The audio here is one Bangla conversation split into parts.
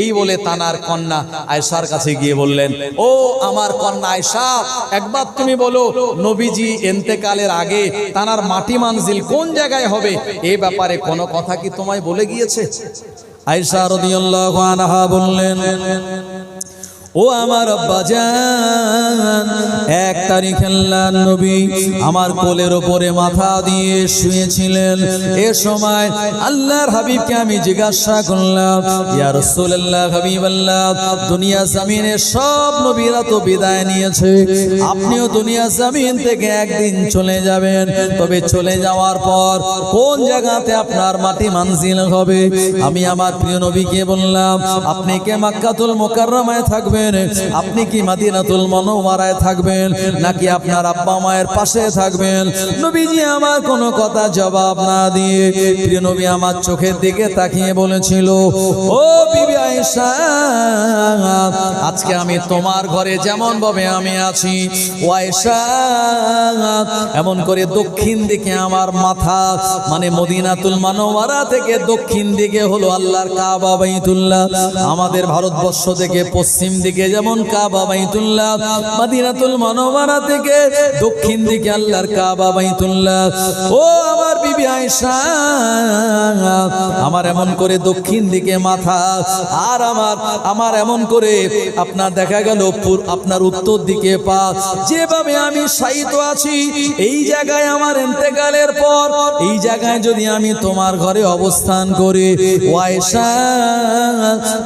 এই বলে তানার কন্যা আয়সার কাছে গিয়ে বললেন, ও আমার কন্যা আয়সা একবার তুমি বলো, নবীজি এন্তেকালের আগে তানার মাটি মানজিল কোন জায়গায় হবে? এ ব্যাপারে কোনো কথা কি তোমায় বলে গিয়েছে? আয়সা রদিয়াল্লাহ বললেন ও আমার আব্বাজান এক তারিখ আল্লাহ নবী আমার কোলের ওপরে মাথা দিয়ে শুয়েছিলেন। এ সময় আল্লাহর হাবিবকে আমি জিজ্ঞাসা করলাম, ইয়া রাসূলুল্লাহ, হাবিবাল্লাহ, দুনিয়া জমিনে সব নবীরা তো বিদায় নিয়েছে। আপনিও দুনিয়া জমিন থেকে একদিন চলে যাবেন। তবে চলে যাওয়ার পর কোন জায়গাতে আপনার মাটি মানজিল হবে? আমি আমার প্রিয় নবীকে বললাম, আপনি কে মাক্কাতুল মুকাররমায় থাকবেন? আপনি কি মাদিনাতুল মনোমারায় থাকবেন, নাকি আপনার আব্বা মায়ের পাশে থাকবেন? নবীজি আমার কোনো কথা জবাব না দিয়ে প্রিয় নবী আমার চোখের দিকে তাকিয়ে বলেছিল, ও বিবি আয়েশা, আজকে আমি তোমার ঘরে যেমন ভাবে আমি আছি, ও আয়েশা এমন করে দক্ষিণ দিকে আমার মাথা মানে মদিনাতুল মানোয়ারা থেকে দক্ষিণ দিকে হলো আল্লাহর কাবা বাইতুল্লাহ। আমাদের ভারতবর্ষ থেকে পশ্চিম দিকে যেমন কাবা বাইতুল্লাহ, মদিনাতুল মানোয়ারা থেকে দক্ষিণ দিকে আল্লাহর কাবা বাইতুল্লাহ। ও আমার বিবি আয়েশা, আমার এমন করে দক্ষিণ দিকে মাথা, আর আমার আমার এমন করে আপনার দেখা গেল আপনার উত্তর দিকে পা। যেভাবে আমি সাহিত আছি এই জায়গায় আমার এন্তেকালের পর, এই জায়গায় যদি আমি তোমার ঘরে অবস্থান করি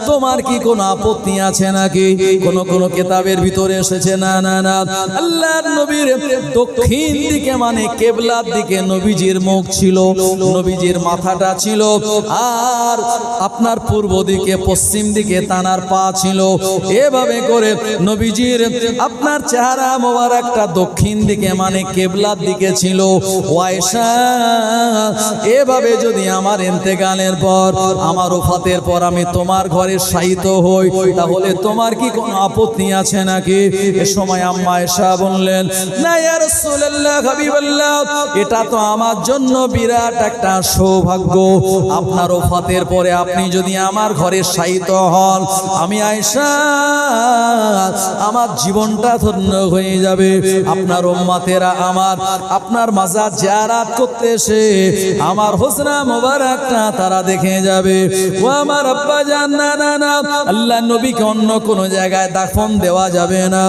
তোমার কি কোনো আপত্তি আছে নাকি? কোন কোন কেতাবের ভিতরে এসেছে, না না না। আল্লাহর নবীর দক্ষিণ দিকে মানে কেবলার দিকে নবীজির মুখ ছিল, নবীজির মাথাটা ছিল, আর আপনার পূর্ব দিকে, পশ্চিম দিকে তানার পা ছিল। এভাবে করে নবীজির আপনার চেহারা মোবারকটা দক্ষিণ দিকে মানে কেবলার দিকে ছিল ওয়াইশা। এভাবে যদি আমার ইন্তেকালের পর, আমার ওফাতের পর আমি তোমার ঘরে শায়িত হই, তাহলে তোমার কি কোনো আপত্তি আছে নাকি? এ সময় আম্মা এসা বললেন, না ইয়া রাসূলুল্লাহ, হাবিবাল্লাহ, এটা তো আমার জন্য বিরাট একটা সৌভাগ্য। আপনার ওফাতের পরে আপনি যদি আমার ঘরে শায়িত হন, আমি আয়েশা, আমার জীবনটা ধন্য হয়ে যাবে। আপনার উম্মাতেরা আমার আপনার মাজার জিয়ারাত করতে এসে আমার হোসনা মোবারকটা তারা দেখে যাবে। ও আমার আব্বা জান, না না না, আল্লাহ নবীকে অন্য কোনো জায়গায় দাফন দেওয়া যাবে না।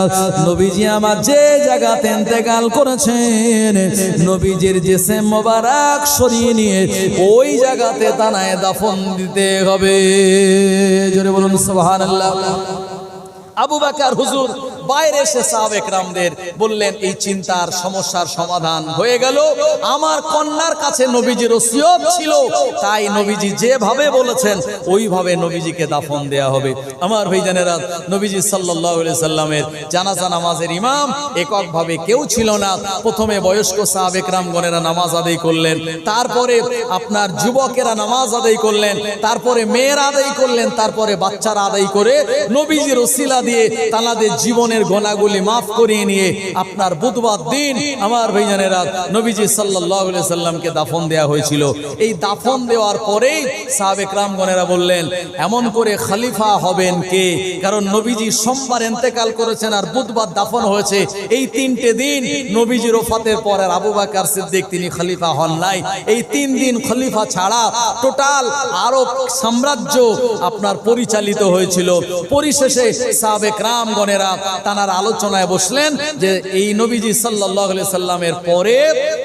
নবীজি আমার যে জায়গাতে ইন্তেকাল করেছেন, নবীজির জেসেম মোবারক সরিয়ে নিয়ে ওই জায়গাতে তানায় দাফন দিতে হবে। জোরে বলুন, সুবহানাল্লাহ। আবু বাকার হুজুর বাইরে এসে সাহাবেক রামদের বললেন, এই চিন্তার সমস্যার সমাধান হয়ে গেল। আমার কন্যার কাছে নবীজির ওসিয়ত ছিল। তাই নবীজি যেভাবে বলেছেন, ওইভাবে নবীজিকে দাফন দেয়া হবে। আমার ভাইজানেরা, নবীজি সাল্লাল্লাহু সাল্লামের জানাজা নামাজের ইমাম, এককভাবে কেউ ছিল না। প্রথমে বয়স্ক সাহাবেক রামগণেরা নামাজ আদায় করলেন। তারপরে আপনার যুবকেরা নামাজ আদায় করলেন। তারপরে মেয়েরা আদায় করলেন। তারপরে বাচ্চারা আদায় করে নবীজির ওসিলা দিয়ে তানাদের জীবনের গোনাগুলি মাফ করিয়ে নিয়ে আপনার বুধবার দিন আমার ভাইজানেরা নবীজি আলাইহি সাল্লামকে দাফন দেওয়া হয়েছিল। এই দাফন দেওয়ার পরেই সাহাবেক রামগণেরা বললেন, এমন করে খলিফা হবেন কে? কারণ নবীজি সোমবার ইন্তেকাল করেছেন আর বুধবার দাফন হয়েছে। এই তিনটে দিন নবীজির ওফাতের পর আর আবু বকর সিদ্দিক তিনি খলিফা হন নাই। এই তিন দিন খলিফা ছাড়া টোটাল আরব সাম্রাজ্য আপনার পরিচালিত হয়েছিল। পরিশেষে সাবেক রামগণেরা তানার আলোচনায় বসলেন যে এই নবীজি সাল্লাহ সাল্লামের পরে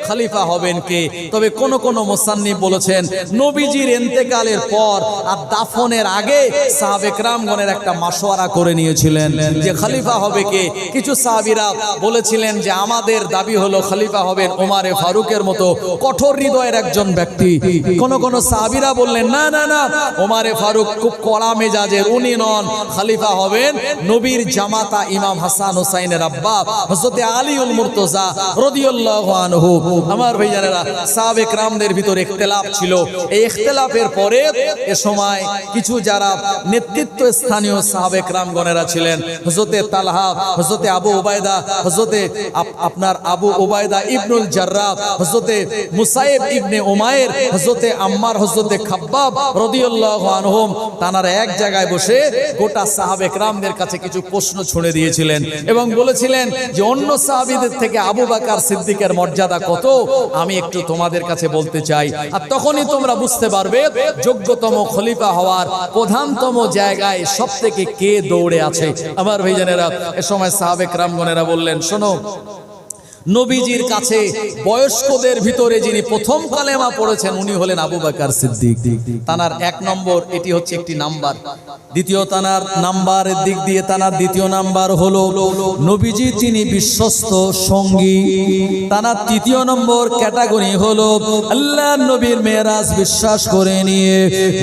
খলিফা হবেন কে? তবে কোন কোন মোসান্নিফ বলেছেন, নবীজির এন্তেকালের পর আর দাফনের আগে সাহাবেক রামগণের একটা মাসোয়ারা করে নিয়েছিলেন যে খলিফা হবে কে? কিছু সাহাবিরা বলেছিলেন যে আমাদের দাবি হলো খালিফা হবেন ওমারে ফারুকের মতো কঠোর হৃদয়ের একজন ব্যক্তি। কোন কোন সাহাবিরা বললেন, না না না, ওমারে ফারুক খুব কড়া মেজাজের, উনি নন। খালিফা হবেন নবীর জামাতা ইমাম ইমাম হাসান হুসাইনের আব্বা হজরতে আলীউল মুর্তজা রদিউল্লাহ আনহু। আমার ভাইজানেরা সাবেক রামদের ভিতরে ইখতলাফ ছিল। এই ইখতলাফের পরে এ সময় কিছু যারা নেতৃত্ব স্থানীয় সাবেক রামগণেরা ছিলেন হজরতে তালহা হজরতে আবু ওবায়দা হজরতে আপনার আবু ওবায়দা ইবনুল জার্রাব হজরতে মুসাইব ইবনে ওমায়ের হজরতে আম্মার হজরতে খাব্বাব রদিউল্লাহ আনহুম, তানারা এক জায়গায় বসে গোটা সাহাবেক রামদের কাছে কিছু প্রশ্ন ছুঁড়ে দিয়েছে দিয়েছিলেন এবং বলেছিলেন যে অন্য সাহাবিদের থেকে আবু বাকার সিদ্দিকের মর্যাদা কত? আমি একটু তোমাদের কাছে বলতে চাই। আর তখনই তোমরা বুঝতে পারবে, যোগ্যতম খলিফা হওয়ার প্রধানতম জায়গায় সব থেকে কে দৌড়ে আছে। আমার ভাইজানেরা, এ সময় সাহাবেক রামগণেরা বললেন, শোনো নবীজির কাছে বয়স্কদের ভিতরে যিনি প্রথম কালেমা পড়েছেন, উনি হলেন আবু বকর সিদ্দিক। তানার এক নম্বর, এটি হচ্ছে একটি নাম্বার। দ্বিতীয় তানার নাম্বারের দিক দিয়ে তানার দ্বিতীয় নাম্বার হলো নবীজি তিনি বিশ্বস্ত সঙ্গী। তানার তৃতীয় নম্বর ক্যাটাগরি হলো আল্লাহ নবীর মেয়েরাজ বিশ্বাস করে নিয়ে।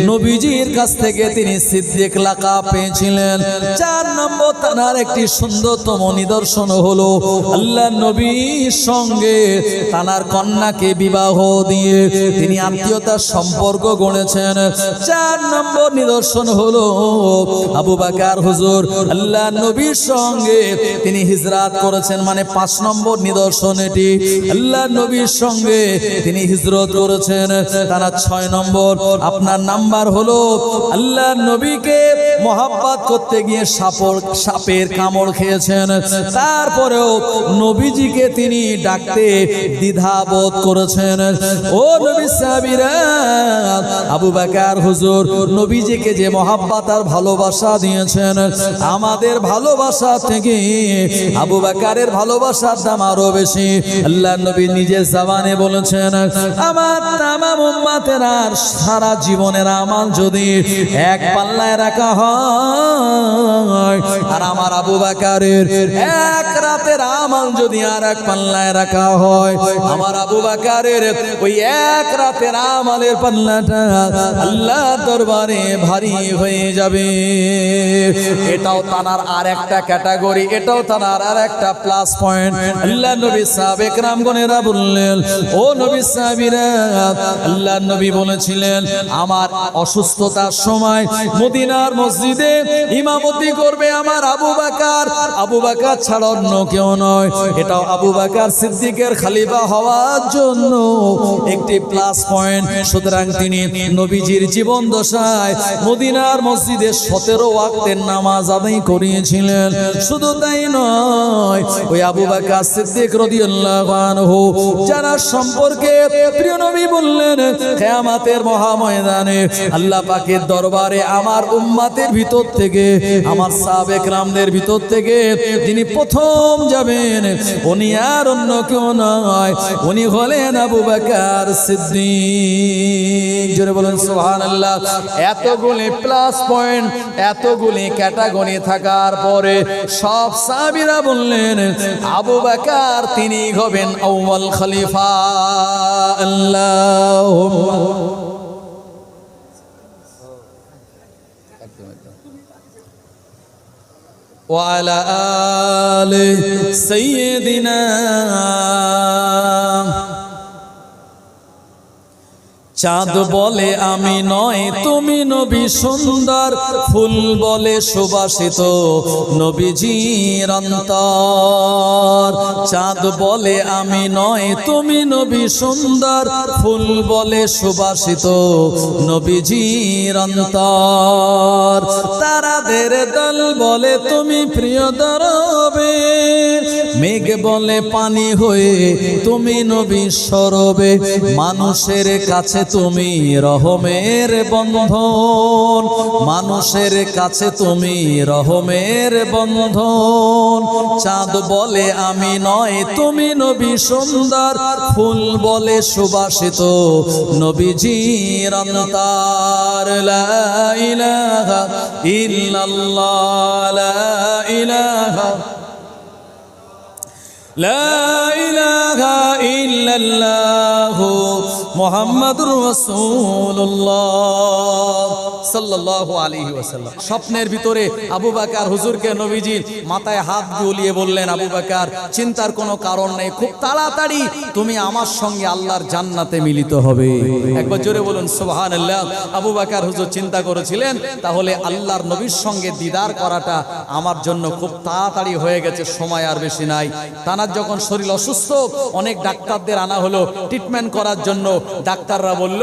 নবীজির কাছ থেকে তিনি সিদ্দিক লাকা পেয়েছিলেন। চার নম্বর তানার একটি সুন্দরতম নিদর্শন হলো আল্লাহ সঙ্গে তানার কন্যাকে বিবাহ দিয়ে তিনি আত্মীয়তার সম্পর্ক গড়েছেন। চার নম্বর নিদর্শন হলো আবু বাকার হুজুর, আল্লাহ নবীর সঙ্গে তিনি হিজরাত করেছেন। মানে পাঁচ নম্বর নিদর্শন এটি। আল্লাহ নবীর সঙ্গে তিনি হিজরত করেছেন। তারা ছয় নম্বর, আপনার নাম্বার হলো আল্লাহ নবীকে মহাব্বাত করতে গিয়ে সাপের কামড় খেয়েছেন। তারপরেও নবীজিকে তিনি ডাকতে দ্বিধাবোধ করেছেন। ও নবী সাহাবীরা, আবু বাকার হুজুর, নবীজিকে যে মহাব্বাত আর ভালোবাসা দিয়েছেন, আমাদের ভালোবাসা থেকে আবু বাকারের ভালোবাসার দাম আরও বেশি। আল্লাহ নবী নিজের জাবানে বলেছেন, আমার তামাম উম্মাতের আর সারা জীবনের আমাল যদি এক পাল্লায় রাখা হয়, আর আমার আবু বাকারের এক রাতের আমাল যদি আর এক পাল্লায় রাখা হয়। আমার আবু বাকারের ওই এক রাতের আমালের পাল্লাটা আল্লাহ দরবারে ভারী হয়ে যাবে। এটাও তানার আর একটা ক্যাটাগরি, এটাও তানার আর একটা প্লাস পয়েন্ট। আল্লাহ নবী সাবেক রামগণেরা বললেন, ও নবী সাহাবীরা, আল্লাহ নবী বলেছিলেন, আমার অসুস্থতার সময় মদিনার মসজিদে ইমামতি করবে আমার আবু আবু বাকার ছাড়া অন্য কেউ নয়। এটাও আবু বাকার সিদ্দিকের খালিফা হওয়ার জন্য একটি প্লাস পয়েন্ট সুতরাং তিনি নবীজির জীবন দশায় মদিনার মসজিদে সতেরো ওয়াক্তের নামাজ আদায় করিয়েছিলেন। শুধু তাই নয়, ওই আবু বাকার সিদ্দিক রাদিয়াল্লাহু আনহু, যারা সম্পর্কে প্রিয় নবী বললেন, কিয়ামতের মহা ময়দানে আল্লাহ পাকের দরবারে আমার উম্মাতের ভিতর থেকে, আমার সাবেক রামদের ভিতর থেকে যিনি প্রথম যাবেন, উনি আর অন্য কেউ নয়। উনি হলেন আবু বাকার সিদ্দিক। জোরে বলেন, সুবহানাল্লাহ। এতগুলি প্লাস পয়েন্ট এতগুলি ক্যাটাগরি থাকার পরে সব সাবিরা বললেন, আবু বাকার, তিনি হবেন আউয়াল খলিফা। আল্লাহ وعلى آل سيدنا চাঁদ বলে আমি নয় তুমি নবী সুন্দর। ফুল বলে সুবাসিত নবীজির অন্তর। চাঁদ বলে আমি নয় তুমি নবী সুন্দর। ফুল বলে সুবাসিত নবীজির অন্তর। তারাদের দল বলে তুমি প্রিয় দরবে। মেঘ বলে পানি হয়ে তুমি নবী সরবে। মানুষের কাছে তুমি রহমের বন্ধন। মানুষের কাছে তুমি রহমের বন্ধন। চাঁদ বলে আমি নয়, তুমি নবী সুন্দর। ফুল বলে সুবাসিত নবীজির অন্তর লা ইলাহা ইল্লাল্লাহ ইলাহা لا إله إلا الله. ওয়াসাল্লাম। স্বপ্নের ভিতরে আবু বকর হুজুরকে নবীজি মাথায় হাত বুলিয়ে বললেন, আবু বাকার, চিন্তার কোনো কারণ নেই, খুব তাড়াতাড়ি তুমি আমার সঙ্গে আল্লাহর জান্নাতে মিলিত হবে। একবার জোরে বলুন, সুবহানাল্লাহ, আবু বাকার হুজুর চিন্তা করেছিলেন, তাহলে আল্লাহর নবীর সঙ্গে দিদার করাটা আমার জন্য খুব তাড়াতাড়ি হয়ে গেছে, সময় আর বেশি নাই। তানার যখন শরীর অসুস্থ, অনেক ডাক্তারদের আনা হলো ট্রিটমেন্ট করার জন্য ডাক্তাররা বলল,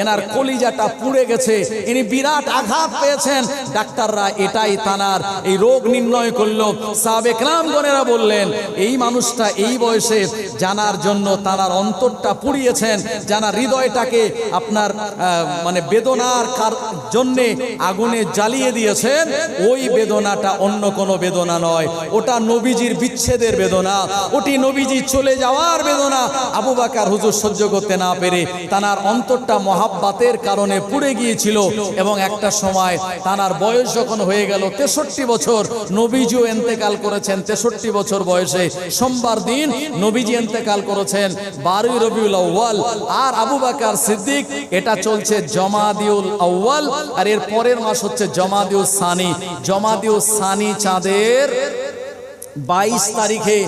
এনার কলিজাটা পুড়ে গেছে। ইনি বিরাট আঘাত পেয়েছেন। ডাক্তাররা, এটাই তানার। এই রোগ নির্ণয় করল। সাবেক রামগণেরা বললেন, এই মানুষটা এই বয়সে জানার জন্য তানার অন্তরটা পুড়িয়েছেন। জানার হৃদয়টাকে আপনার মানে বেদনার জন্যে আগুনে জ্বালিয়ে দিয়েছেন। ওই বেদনাটা অন্য কোনো বেদনা নয়। ওটা নবীজির বিচ্ছেদের বেদনা। ওটি নবীজি চলে যাওয়ার বেদনা। আবু বাকার হুজুর সহ্য করতে না পেরে তানার অন্তরটা মহাব্বাতের কারণে পুড়ে গিয়েছিল এবং একটা সময় তানার বয়স যখন হয়ে গেল তেষট্টি বছর, নবীজিও এন্তেকাল করেছেন তেষট্টি বছর বয়সে। সোমবার দিন নবীজি এন্তেকাল করেছেন বারুই রবিউল আউ্য়াল। আর আবু বাকার সিদ্দিক, এটা চলছে জমাদিউল আউ্য়াল আর এর পরের মাস হচ্ছে জমাদিউল সানি। জমাদিউল সানি চাঁদের বাইশ তারিখে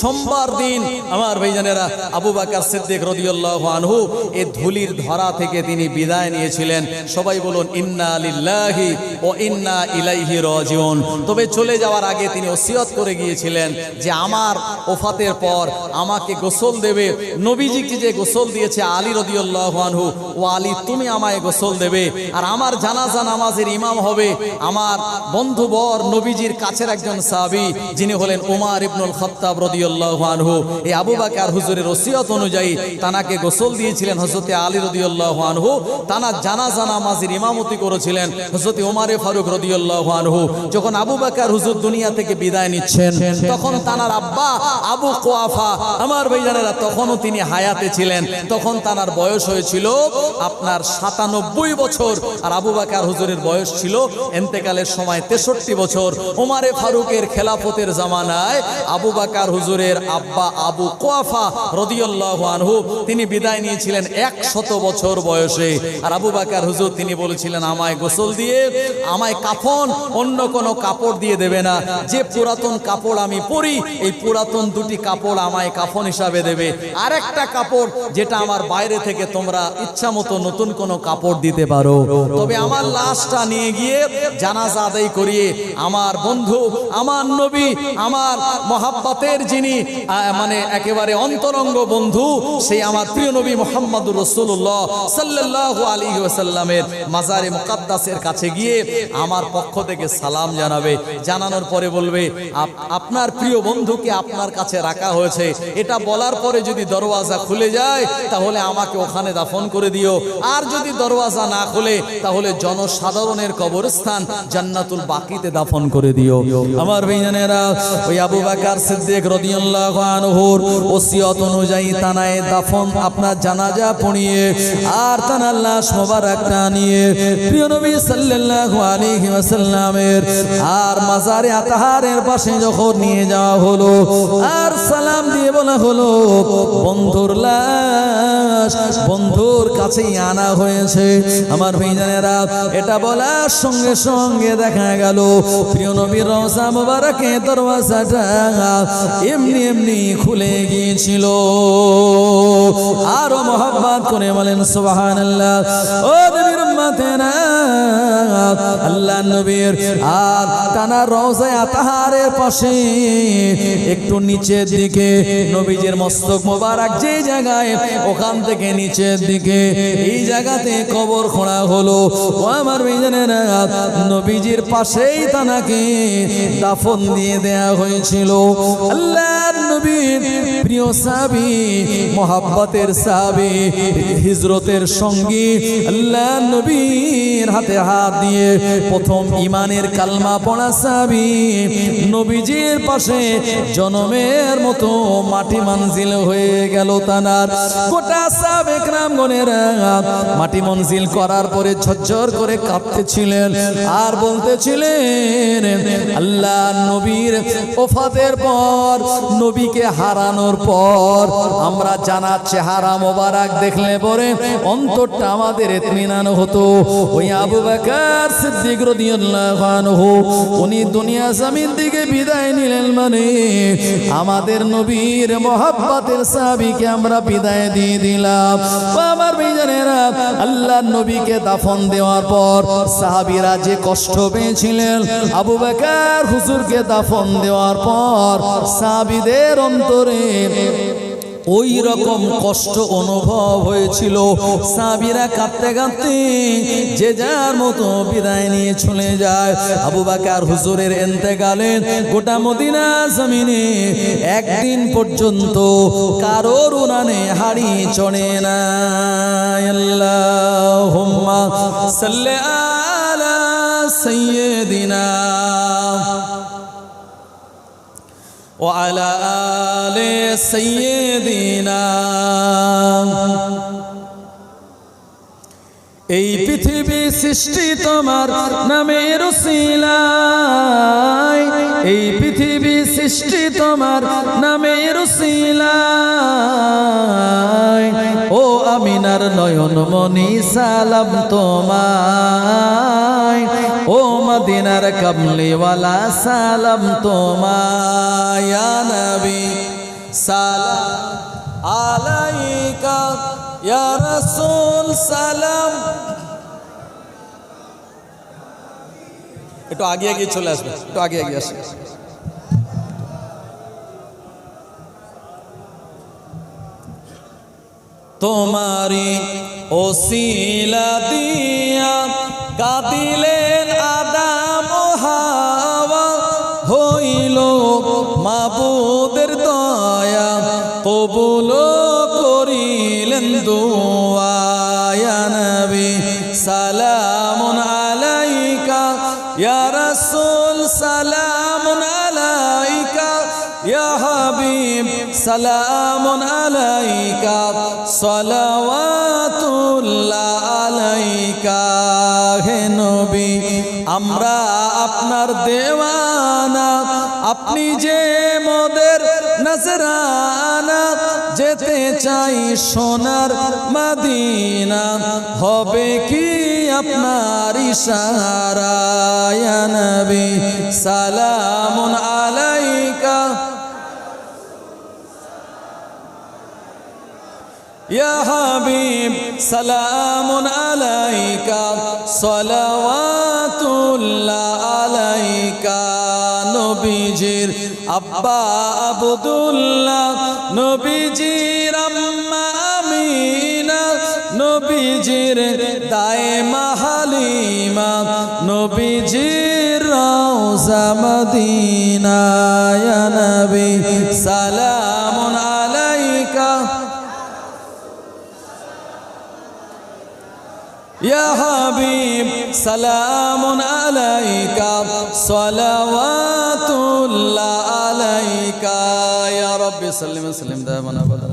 সোমবার দিন আমার ভাইজানেরা আবু বাকার সিদ্দিক রদিউল্লাহ আনহু এ ধুলির ধরা থেকে তিনি বিদায় নিয়েছিলেন। সবাই বলুন, ইন্না লিল্লাহি ও ইন্না ইলাইহি রাজিউন। তবে চলে যাওয়ার আগে তিনি ওসিয়ত করে গিয়েছিলেন যে আমার ওফাতের পর আমাকে গোসল দেবে। নবীজিকে যে গোসল দিয়েছে আলী রদিউল্লাহ আনহু? ও আলী, তুমি আমায় গোসল দেবে আর আমার জানাজা নামাজের ইমাম হবে। আমার বন্ধু বর নবীজির কাছের একজন সাহাবী, যিনি হলেন উমার ইবনুল খত্তাব রাদিয়াল্লাহু আনহু, এই আবু বকর হুজুরের ওসিয়ত অনুযায়ী তানাকে গোসল দিয়েছিলেন হযরতে আলী রাদিয়াল্লাহু আনহু। তানা জানাজা নামাজের ইমামতি করেছিলেন হযরতে ওমারে ফারুক রাদিয়াল্লাহু আনহু। যখন আবু বকর হুজুর দুনিয়া থেকে বিদায় নিচ্ছেন, তখন তানার আব্বা আবু কোয়াফা, আমার ভাইজানেরা, তখনও তিনি হায়াতে ছিলেন। তখন তানার বয়স হয়েছিল আপনার সাতানব্বই বছর, আর আবু বাকার হুজুরের বয়স ছিল এন্তেকালের সময় তেষট্টি বছর। ওমারে ফারুকের খেলাফতের জামানায় আবু বাকার হুজুরের আব্বা আবু কোয়াফা রদিয়াল্লাহু আনহু, তিনি বিদায় নিয়েছিলেন একশত বছর বয়সে। আর আবু বাকার হুজুর, তিনি বলেছিলেন, আমায় গোসল দিয়ে, আমায় কাফন, অন্য কোনো কাপড় দিয়ে দেবে না। যে পুরাতন কাপড় আমি পরি, এই পুরাতন দুটি কাপড় আমায় কাফন হিসাবে দেবে। আর একটা কাপড় যেটা আমার বাইরে থেকে তোমরা ইচ্ছা মতো নতুন কোনো কাপড় দিতে পারো। তবে আমার লাশটা নিয়ে গিয়ে জানাজা আদায় করিয়ে, আমার বন্ধু, আমার নবী, আমার মহাব্বাতের যিনি মানে একেবারে অন্তরঙ্গ বন্ধু সেই আমার প্রিয় নবী মোহাম্মদুর রসুল্লাহ সাল্লাহ আলী ওয়াসাল্লামের মাজারে মুকাদ্দাসের কাছে গিয়ে আমার পক্ষ থেকে সালাম জানাবে। জানানোর পরে বলবে আপনার প্রিয় বন্ধুকে আপনার কাছে রাখা হয়েছে। এটা বলার পরে যদি দরওয়াজা খুলে যায়, তাহলে আমাকে ওখানে দাফন করে দিও। আর যদি দরওয়াজা না খুলে, তাহলে জনসাধারণের কবরস্থান জান্নাতুল বাকিতে দাফন করে দিও। আমার ভাইজানেরা ওই আবু বাকার সিদ্দিক রাদিয়াল্লাহু আনহুর ওসিয়ত অনুযায়ী তানায় দাফন আপনার জানাজা পড়িয়ে আর তানার লাশ মোবারকটা নিয়ে প্রিয় নবী সাল্লাল্লাহু আলাইহি ওয়াসাল্লামের আর মাজারে আতাহারের পাশে যখন নিয়ে যাওয়া হলো আর সালাম দিয়ে বলা হলো, বন্ধুর লাশ বন্ধুর কাছেই আনা হয়েছে। আমার ভাইজানেরা, এটা বলার সঙ্গে সঙ্গে দেখা গেল, প্রিয় নবীর রওজা মুবারকে দরওয়াজাটা এমনি এমনি খুলে গিয়েছিল। আরও মোহাম্মত করে বলেন আল্লাহ ও দেবীর উম্মতেরা আল্লাহ নবীর আর তানা রওজায় আতাহারের পাশে। একটু নিচের দিকে নবীজির মস্তক মোবারক যে জায়গায়, ওখান থেকে নিচের দিকে। এই জায়গাতে কবর খোঁড়া হলো। ও আমার মেজানেরা, নবীজির পাশেই তানাকে দাফন দিয়ে দেয়া হয়েছিল। আল্লাহ নবীর প্রিয় সাবি মোহাব্বতের সাবি হিজরতের সঙ্গী আল্লাহ নবীর হাতে হাত দিয়ে প্রথম ইমানের কালমা পড়া সাবি নবীজির পাশে জনমের মতো মাটি মঞ্জিল হয়ে গেল তানার। গোটা সাবেক রামগণেরা মাটি মঞ্জিল করার পরে ঝরঝর করে কাঁদতেছিলেন আর বলতেছিলেন, আল্লাহ নবীর ওফাতের পর, নবীকে হারানোর পর আমরা জানার চেহারা মোবারক দেখলে পরে অন্তরটা আমাদের এতমিনান হতো। ওই আবু বাকার সিদ্দিক রাদিয়াল্লাহু আনহু, উনি দুনিয়া জামিন দিকে বিদায় নিলেন মানে আমাদের নবীর মহাব্বতের সাহাবীকে আমরা বিদায় দিয়ে দিলাম। আমার ভাইজানেরা, আল্লাহর নবীকে দাফন দেওয়ার পর সাহাবীরা যে কষ্ট পেয়েছিলেন, আবু বাকার হুজুরকে দাফন দেওয়ার পর সাহাবীদের অন্তরে ওই রকম কষ্ট অনুভব হয়েছিল সাবিরা কাঁদতে কাঁদতে যে যার মতো বিদায় নিয়ে চলে যায় আবু বাকার হুজুরের এন্তেকালে গোটা মদিনা জমিনে একদিন পর্যন্ত কারোর উনানে হাড়ি চড়ে না আল্লাহুম্মা সাল্লি আলা সাইয়্যিদিনা وعلى آل সৈয়দিনা। এই পৃথিবী সৃষ্টি তোমার নামের শিলায় এই পৃথিবী সৃষ্টি তোমার নামের শিলায় ও আমিনার নয়ন মনি সালাম তোমায়। ও মদিনার কমলিওয়ালা সালাম তোমায়। নবী। সালাম আলাইকা, ইয়া রাসূল, সালাম। একটু আগে আগে চলে আসবে, একটু আগে আগে আসবে। তোমারি ওসিলা দিয়া কাঁদিলেন আদাম হাওয়া, হইল মাবুদের দয়া কবুল করিলেন দুয়া নবী, সালামুন আলাইকা, ইয়া রাসূল, সালামুন আলাইকা, ইয়া হাবিব, সালামুন আলাইকা, সালাওয়াতুল্লাহ আলাইকা, হে নবী, আমরা আপনার দেওয়ানা, আপনি যে মোদের নজরানা যেতে চাই সোনার মদিনা হবে কি আপনার ইশারা ইয়া নবী সালামুন আলাইকা يا حبيب سلام عليك صلوات الله عليك নবীজির আব্বা আবদুল্লাহ, নবীজির আম্মা আমিনা, নবীজির দায় মাহালিমা, নবীজির রওজা মদিনা ইয়া নবী আলাইকা। ইয়া হাবিব আলাইকা يا رب سلم وسلم دائما ابدا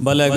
بلغ